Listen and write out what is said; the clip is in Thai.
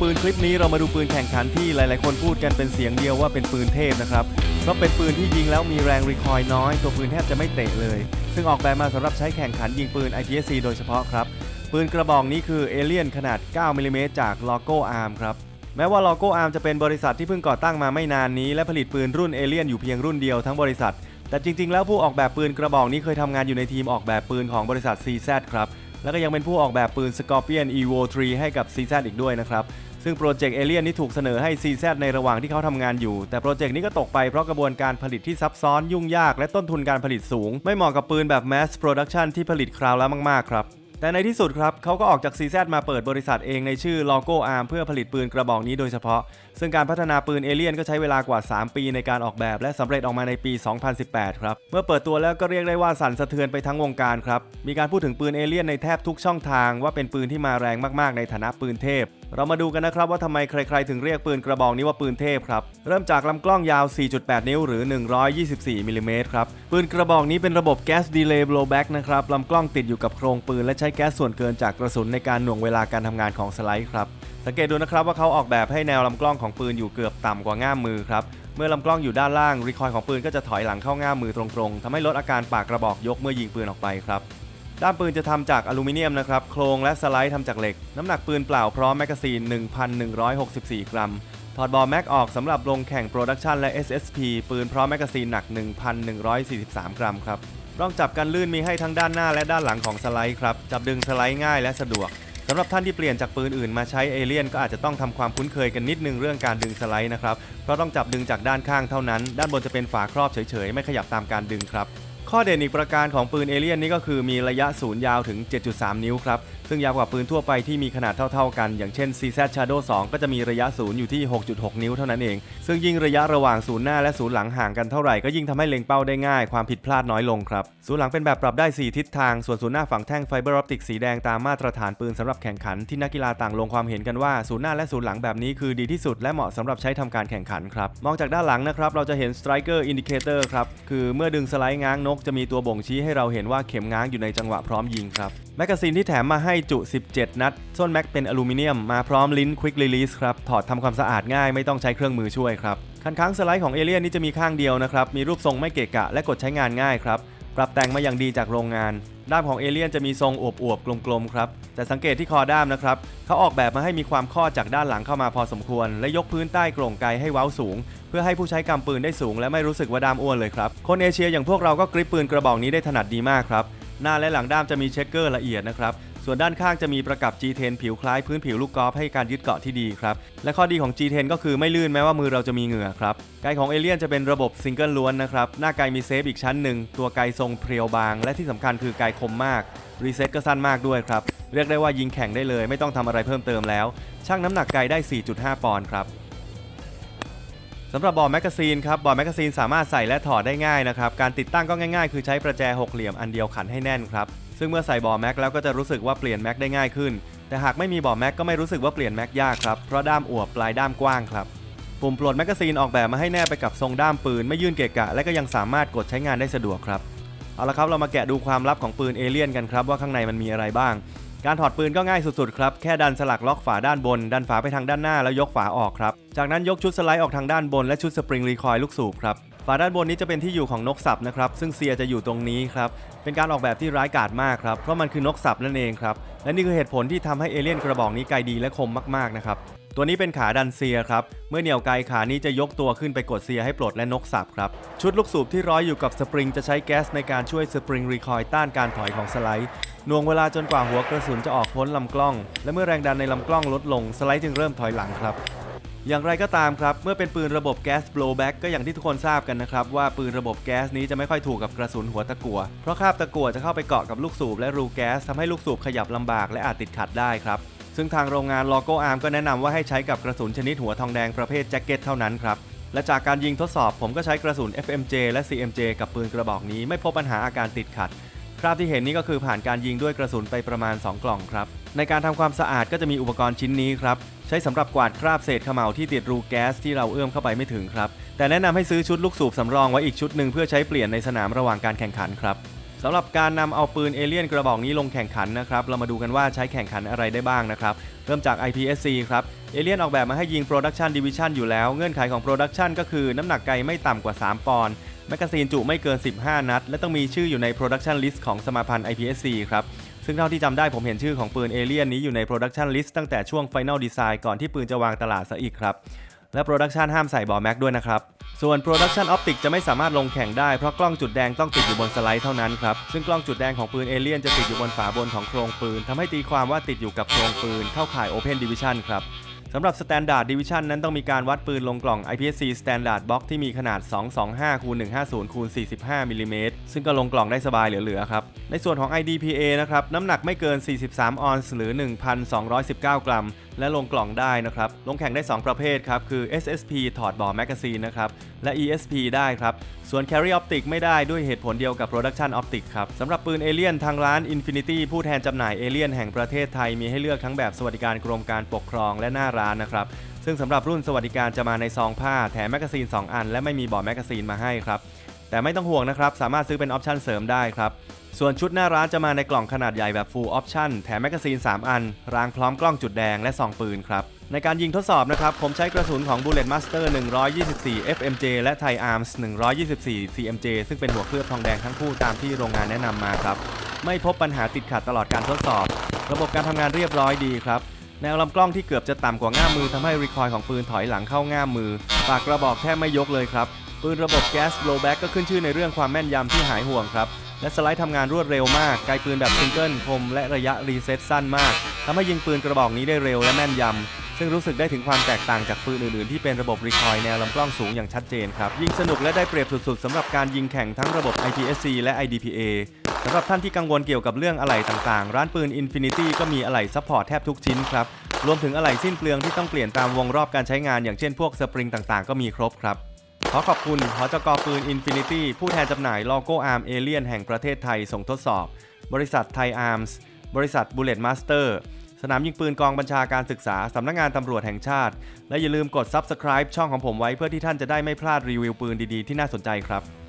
ปืนคลิปนี้เรามาดูปืนแข่งขันที่หลาย ๆ คนพูดกันเป็นเสียงเดียวว่าเป็นปืนเทพนะครับเพราะเป็นปืนที่ยิงแล้วมีแรงรีคอยน้อย ตัวปืนแทบจะไม่เตะเลย ซึ่งออกแบบมาสำหรับใช้แข่งขันยิงปืน IPSC โดยเฉพาะครับ ปืนกระบอกนี้คือเอเลียนขนาด 9มิลลิเมตรจาก l o g o Arm ครับแม้ว่า l o g o Arm จะเป็นบริษัทที่เพิ่งก่อตั้งมาไม่นานนี้และผลิตปืนรุ่นเอเลียนอยู่เพียงรุ่นเดียวทั้งบริษัท แต่จริง ๆ แล้วผู้ออกแบบปืนกระบอกนี้เคยทำงานอยู่ในทีมออกแบบปืนของบริษัท CZ ครับแล้วก็ยังเป็นผู้ออกแบบปืน Scorpion Evo 3 ให้กับ CZ อีกด้วยนะครับ ซึ่งโปรเจกต์เอเลียนนี้ถูกเสนอให้ CZ ในระหว่างที่เขาทำงานอยู่ แต่โปรเจกต์นี้ก็ตกไปเพราะกระบวนการผลิตที่ซับซ้อนยุ่งยากและต้นทุนการผลิตสูง ไม่เหมาะกับปืนแบบ Mass Production ที่ผลิตคราวละมาก ๆ ครับแต่ในที่สุดครับเขาก็ออกจาก CZ มาเปิดบริษัทเองในชื่อ Logo Arm เพื่อผลิตปืนกระบอกนี้โดยเฉพาะ ซึ่งการพัฒนาปืนเอเลียนก็ใช้เวลากว่า 3 ปีในการออกแบบและสำเร็จออกมาในปี 2018 ครับ เมื่อเปิดตัวแล้วก็เรียกได้ว่าสั่นสะเทือนไปทั้งวงการครับ มีการพูดถึงปืนเอเลียนในแทบทุกช่องทางว่าเป็นปืนที่มาแรงมากๆ ในฐานะปืนเทพ เรามาดูกันนะครับว่าทำไมใครๆ ถึงเรียกปืนกระบอกนี้ว่าปืนเทพครับ เริ่มจากลำกล้องยาว 4.8 นิ้วหรือ 124มิลลิเมตรครับ ปืนกระบอกนี้เป็นระบบแก๊สดีเลย์ blowback นะครับ ลำกล้องติดอยู่กับโครงปืน และใช้แก๊สส่วนเกินจากกระสุนในการหน่วงเวลาการทำงานของสไลด์ครับ สังเกตดูนะครับว่าเขาออกแบบให้แนวลำกล้องของปืนอยู่เกือบต่ำกว่าง่ามมือครับ เมื่อลำกล้องอยู่ด้านล่างรีคอยล์ของปืนก็จะถอยหลังเข้าง่ามมือตรงๆทำให้ลดอาการปากกระบอกยกเมื่อยิงปืนออกไปครับ ด้ามปืนจะทำจากอลูมิเนียมนะครับ โครงและสไลด์ทำจากเหล็ก น้ำหนักปืนเปล่าพร้อมแมกกาซีน 1,164 กรัม ถอดบอลแม็กออกสำหรับลงแข่งโปรดักชันและ SSP ปืนพร้อมแมกกาซีนหนัก 1,143 กรัมครับร่องจับกันลื่นมีให้ทั้งด้านหน้าและด้านหลังของสไลด์ครับ จับดึงสไลด์ง่ายและสะดวกสำหรับท่านที่เปลี่ยนจากปืนอื่นมาใช้เอเลียนก็อาจจะต้องทำความคุ้นเคยกันนิดนึงเรื่องการดึงสไลด์นะครับ เพราะต้องจับดึงจากด้านข้างเท่านั้น ด้านบนจะเป็นฝาครอบเฉยๆ ไม่ขยับตามการดึงครับ ข้อเด่นอีกประการของปืนเอเลียนนี่ก็คือมีระยะศูนย์ยาวถึง 7.3 นิ้วครับซึ่งยาวกว่าปืนทั่วไปที่มีขนาดเท่าๆกัน อย่างเช่น CZ Shadow 2 ก็จะมีระยะศูนย์อยู่ที่ 6.6 นิ้วเท่านั้นเอง ซึ่งยิ่งระยะระหว่างศูนย์หน้าและศูนย์หลังห่างกันเท่าไหร่ก็ยิ่งทำให้เล็งเป้าได้ง่าย ความผิดพลาดน้อยลงครับ ศูนย์หลังเป็นแบบปรับได้ 4 ทิศทาง ส่วนศูนย์หน้าฝังแท่งไฟเบอร์ออปติกสีแดงตามมาตรฐานปืนสำหรับแข่งขันที่นักกีฬาต่างลงความเห็นกันว่าศูนย์หน้าและศูนย์หลังแบบนี้คือดีที่สุดและเหมาะสำหรับใช้ทำการแข่งขันครับ มองจากด้านหลังนะครับเราจะเห็น striker indicator ครับคือเมื่อดึงสไลด์ง้างนกจะมีตัวบ่งชี้ให้เราเห็นว่าเข็มง้างอยู่ในจังหวะพร้อมยิงครับแมกกาซีนที่แถมมาให้จุ 17 นัด ส้นแม็กเป็นอลูมิเนียม มาพร้อมลิ้น Quick Release ครับ ถอดทำความสะอาดง่ายไม่ต้องใช้เครื่องมือช่วยครับ คันค้างสไลด์ของเอเลียนนี่จะมีข้างเดียวนะครับ มีรูปทรงไม่เกะกะและกดใช้งานง่ายครับ ปรับแต่งมาอย่างดีจากโรงงาน ด้ามของเอเลียนจะมีทรงอวบๆกลมๆครับ แต่สังเกตที่คอด้ามนะครับ เขาออกแบบมาให้มีความข้อจากด้านหลังเข้ามาพอสมควร และยกพื้นใต้กร่งไกลให้เว้าสูงเพื่อให้ผู้ใช้กำปืนได้สูงและไม่รู้สึกว่าด้ามอ้วนเลยครับ คนเอเชียอย่างพวกเราก็กริปปืนกระบอกนี้ได้ถนัดดีมากครับ หน้าและหลังด้ามจะมีเช็คเกอร์ละเอียดนะครับ ส่วนด้านข้างจะมีประกับ G10 ผิวคล้ายพื้นผิวลูกกอล์ฟให้การยึดเกาะที่ดีครับ และข้อดีของ G10 ก็คือไม่ลื่นแม้ว่ามือเราจะมีเหงื่อครับไกของเอเลียนจะเป็นระบบซิงเกิลล้วนนะครับ หน้าไกมีเซฟอีกชั้นหนึ่ง ตัวไกทรงเพรียวบาง และที่สำคัญคือไกคมมาก รีเซ็ตก็สั้นมากด้วยครับ เรียกได้ว่ายิงแข่งได้เลย ไม่ต้องทำอะไรเพิ่มเติมแล้วชั่งน้ำหนักไกได้ 4.5 ปอนด์ครับสำหรับบอลแมกกาซีนครับบอลแมกกาซีนสามารถใส่และถอดได้ง่ายนะครับ การติดตั้งก็ง่ายๆ คือใช้ประแจหกเหลี่ยมอันเดียวขันให้แน่นครับ ซึ่งเมื่อใส่บอแม็กแล้วก็จะรู้สึกว่าเปลี่ยนแม็กได้ง่ายขึ้น แต่หากไม่มีบอแม็กก็ไม่รู้สึกว่าเปลี่ยนแม็กยากครับ เพราะด้ามอวบปลายด้ามกว้างครับปุ่มปลดแมกกาซีนออกแบบมาให้แนบไปกับทรงด้ามปืน ไม่ยื่นเกะกะ และก็ยังสามารถกดใช้งานได้สะดวกครับ เอาละครับเรามาแกะดูความลับของปืนเอเลี่ยนกันครับว่าข้างในมันมีอะไรบ้าง การถอดปืนก็ง่ายสุดๆครับ แค่ดันสลักล็อกฝาด้านบน ดันฝาไปทางด้านหน้าแล้วยกฝาออกครับ จากนั้นยกชุดสไลด์ออกทางด้านบนและชุดสปริงรีคอยล์ลูกสูบครับ ฝาด้านบนนี้จะเป็นที่อยู่ของนกสับนะครับ ซึ่งเซียจะอยู่ตรงนี้ครับ เป็นการออกแบบที่ร้ายกาจมากครับ เพราะมันคือนกสับนั่นเองครับ และนี่คือเหตุผลที่ทำให้เอเลี่ยนกระบอกนี้ไกลดีและคมมากๆนะครับ ตัวนี้เป็นขาดันเซียครับ เมื่อเหนี่ยวไกลขานี้จะยกตัวขึ้นไปกดเซียให้ปลดและนกสับครับ ชุดลูกสูบที่ร้อยอยู่กับสปริงจะใช้แก๊สในการช่วยสปริงรีคอยต้านการถอยของสไลด์น่วงเวลาจนกว่าหัวกระสุนจะออกพ้นลำกล้อง และเมื่อแรงดันในลำกล้องลดลงสไลด์จึงเริ่มถอยหลังครับ อย่างไรก็ตามครับ เมื่อเป็นปืนระบบแก๊ส blowback ก็อย่างที่ทุกคนทราบกันนะครับว่าปืนระบบแก๊สนี้จะไม่ค่อยถูกกับกระสุนหัวตะกั่วเพราะคราบตะกั่วจะเข้าไปเกาะกับลูกสูบและรูแก๊สทำให้ลูกสูบขยับลำบากและอาจติดขัดได้ครับ ซึ่งทางโรงงาน Logo Arm ก็แนะนำว่าให้ใช้กับกระสุนชนิดหัวทองแดงประเภทแจ็คเก็ตเท่านั้นครับและจากการยิงทดสอบผมก็ใช้กระสุน FMJ และ CMJ กับปืนกระบอกนี้ไม่พบปัญหาอาการติดขัด ราบที่เห็นนี่ก็คือผ่านการยิงด้วยกระสุนไปประมาณ 2 กล่องครับ ในการทำความสะอาดก็จะมีอุปกรณ์ชิ้นนี้ครับ ใช้สำหรับกวาดคราบเศษขม่าที่ติดรูแก๊สที่เราเอื้อมเข้าไปไม่ถึงครับ แต่แนะนำให้ซื้อชุดลูกสูบสำรองไว้อีกชุดหนึ่งเพื่อใช้เปลี่ยนในสนามระหว่างการแข่งขันครับสำหรับการนำเอาปืนเอเลี่ยนกระบอกนี้ลงแข่งขันนะครับ เรามาดูกันว่าใช้แข่งขันอะไรได้บ้างนะครับ เริ่มจาก IPSC ครับ เอเลี่ยนออกแบบมาให้ยิง Production Division อยู่แล้ว เงื่อนไขของ Production ก็คือน้ำหนักไกไม่ต่ำกว่า 3 ปอนด์ แมกกาซีนจุไม่เกิน 15 นัด และต้องมีชื่ออยู่ใน Production List ของสมาพันธ์ IPSC ครับ ซึ่งเท่าที่จำได้ผมเห็นชื่อของปืนเอเลียนนี้อยู่ใน Production List ตั้งแต่ช่วง Final Design ก่อนที่ปืนจะวางตลาดซะอีกครับ และ Production ห้ามใส่บอแม็กด้วยนะครับ ส่วน Production Optic จะไม่สามารถลงแข่งได้ เพราะกล้องจุดแดงต้องติดอยู่บนสไลด์เท่านั้นครับ ซึ่งกล้องจุดแดงของปืนเอเลียนจะติดอยู่บนฝาบนของโครงปืนทำให้ตีความว่าติดอยู่กับโครงปืนเข้าข่าย Open Division ครับ สำหรับ Standard Division นั้นต้องมีการวัดปืนลงกล่อง IPSC Standard Box ที่มีขนาด 225คูณ150คูณ45 มิลลิเมตรซึ่งก็ลงกล่องได้สบายเหลือๆครับ ในส่วนของ IDPA นะครับ น้ำหนักไม่เกิน 43 ออนซ์หรือ 1,219 กรัม และลงกล่องได้นะครับ ลงแข่งได้ 2 ประเภทครับ คือ SSP ถอดบ่อแมกกาซีนนะครับ และ ESP ได้ครับ ส่วน Carry Optic ไม่ได้ด้วยเหตุผลเดียวกับ Production Optic ครับ สำหรับปืนเอเลี่ยนทางร้าน Infinity ผู้แทนจำหน่ายเอเลี่ยนแห่งประเทศไทยมีให้เลือกทั้งแบบสวัสดิการกรมการปกครองและหน้าร้านนะครับซึ่งสำหรับรุ่นสวัสดิการจะมาในซองผ้าแถมแมกกาซีน 2 อัน และไม่มีบ่อแมกกาซีนมาให้ครับ แต่ไม่ต้องห่วงนะครับ สามารถซื้อเป็นออปชันเสริมได้ครับ ส่วนชุดหน้าร้านจะมาในกล่องขนาดใหญ่แบบ Full Option แถมแมกกาซีน 3 อัน รางพร้อมกล้องจุดแดงและซองปืนครับ ในการยิงทดสอบนะครับ ผมใช้กระสุนของ Bullet Master 124 FMJ และ Thai Arms 124 CMJ ซึ่งเป็นหัวเคลือบทองแดงทั้งคู่ตามที่โรงงานแนะนำมาครับ ไม่พบปัญหาติดขัดตลอดการทดสอบ ระบบการทำงานเรียบร้อยดีครับแนวลำกล้องที่เกือบจะต่ำกว่าง่ามมือทำให้รีคอยของปืนถอยหลังเข้าง่ามมือ ปากกระบอกแทบไม่ยกเลยครับ ปืนระบบแก๊ส blowback ก็ขึ้นชื่อในเรื่องความแม่นยำที่หายห่วงครับ และสไลด์ทำงานรวดเร็วมาก ไกลปืนแบบซิงเกิลคมและระยะรีเซ็ตสั้นมากทำให้ยิงปืนกระบอกนี้ได้เร็วและแม่นยำ ซึ่งรู้สึกได้ถึงความแตกต่างจากปืนอื่นๆ ที่เป็นระบบรีคอยแนวลำกล้องสูงอย่างชัดเจนครับ ยิงสนุกและได้เปรียบสุดๆสำหรับการยิงแข่งทั้งระบบ IPSC และ IDPA สำหรับท่านที่กังวลเกี่ยวกับเรื่องอะไหล่ต่างๆ ร้านปืน Infinity ก็มีอะไหล่ซัพพอร์ตแทบทุกชิ้นครับรวมถึงอะไหล่สิ้นเปลืองที่ต้องเปลี่ยนตามวงรอบการใช้งาน อย่างเช่นพวกสปริงต่างๆ ก็มีครบครับ ขอขอบคุณหอจกปืน Infinity ผู้แทนจำหน่ายโลโก้อาร์มเอเลียนแห่งประเทศไทยส่งทดสอบ บริษัทไทยอาร์มส์บริษัทบูเลตมาสเตอร์สนามยิงปืนกองบัญชาการศึกษา สำนักงานตำรวจแห่งชาติ และอย่าลืมกด Subscribe ช่องของผมไว้เพื่อที่ท่านจะได้ไม่พลาดรีวิวปืนดีๆ ที่น่าสนใจครับ